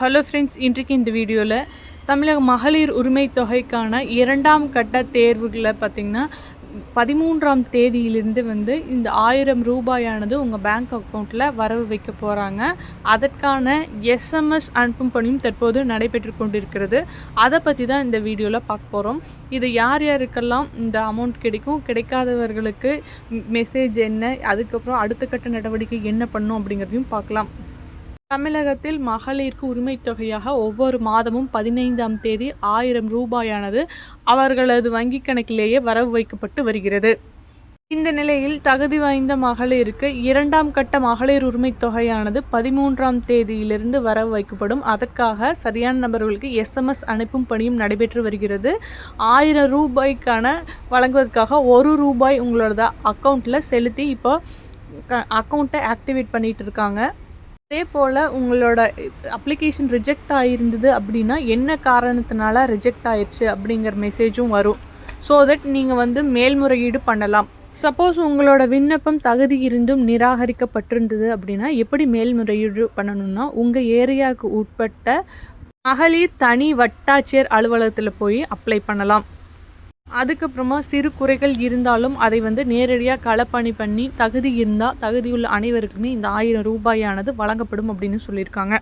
Hello friends இன்றைக்கு இந்த வீடியோவில் தமிழக மகளிர் உரிமை தொகைக்கான இரண்டாம் கட்ட தேர்வுகளை பார்த்திங்கன்னா பதிமூன்றாம் தேதியிலிருந்து வந்து இந்த ஆயிரம் ரூபாயானது உங்கள் பேங்க் அக்கௌண்ட்டில் வரவு வைக்க போகிறாங்க அதற்கான எஸ்எம்எஸ் அனுப்பும் பணியும் தற்போது நடைபெற்று கொண்டிருக்கிறது. அதை பற்றி தான் இந்த வீடியோவில் பார்க்க போகிறோம் இது யார் யாருக்கெல்லாம் இந்த அமௌண்ட் கிடைக்கும் கிடைக்காதவர்களுக்கு மெசேஜ் என்ன அதுக்கப்புறம் அடுத்த கட்ட நடவடிக்கை என்ன பண்ணும் அப்படிங்கிறதையும் பார்க்கலாம். தமிழகத்தில் மகளிருக்கு உரிமைத் தொகையாக ஒவ்வொரு மாதமும் பதினைந்தாம் தேதி ஆயிரம் ரூபாயானது அவர்களது வங்கிக் கணக்கிலேயே வரவு வைக்கப்பட்டு வருகிறது. இந்த நிலையில் தகுதி வாய்ந்த மகளிருக்கு இரண்டாம் கட்ட மகளிர் உரிமைத் தொகையானது பதிமூன்றாம் தேதியிலிருந்து வரவு வைக்கப்படும். அதற்காக சரியான நபர்களுக்கு எஸ்எம்எஸ் அனுப்பும் பணியும் நடைபெற்று வருகிறது. ஆயிரம் ரூபாய்க்கான வழங்குவதற்காக ஒரு ரூபாய் உங்களோட அக்கௌண்ட்டில் செலுத்தி இப்போ அக்கௌண்ட்டை ஆக்டிவேட் பண்ணிகிட்டு இருக்காங்க. அதே போல் உங்களோட அப்ளிகேஷன் ரிஜெக்ட் ஆகிருந்தது அப்படின்னா என்ன காரணத்தினால ரிஜெக்ட் ஆயிடுச்சு அப்படிங்கிற மெசேஜும் வரும். ஸோ தட் நீங்கள் வந்து மேல்முறையீடு பண்ணலாம். சப்போஸ் உங்களோட விண்ணப்பம் தகுதி இருந்தும் நிராகரிக்கப்பட்டிருந்தது அப்படின்னா எப்படி மேல்முறையீடு பண்ணணும்னா உங்கள் ஏரியாவுக்கு உட்பட்ட மகளிர் தனி வட்டாட்சியர் அலுவலகத்தில் போய் அப்ளை பண்ணலாம். அதுக்கப்புறமா சிறு குறைகள் இருந்தாலும் அதை வந்து நேரடியாக களப்பணி பண்ணி தகுதி இருந்தால் தகுதியுள்ள அனைவருக்குமே இந்த ஆயிரம் ரூபாயானது வழங்கப்படும் அப்படின்னு சொல்லியிருக்காங்க.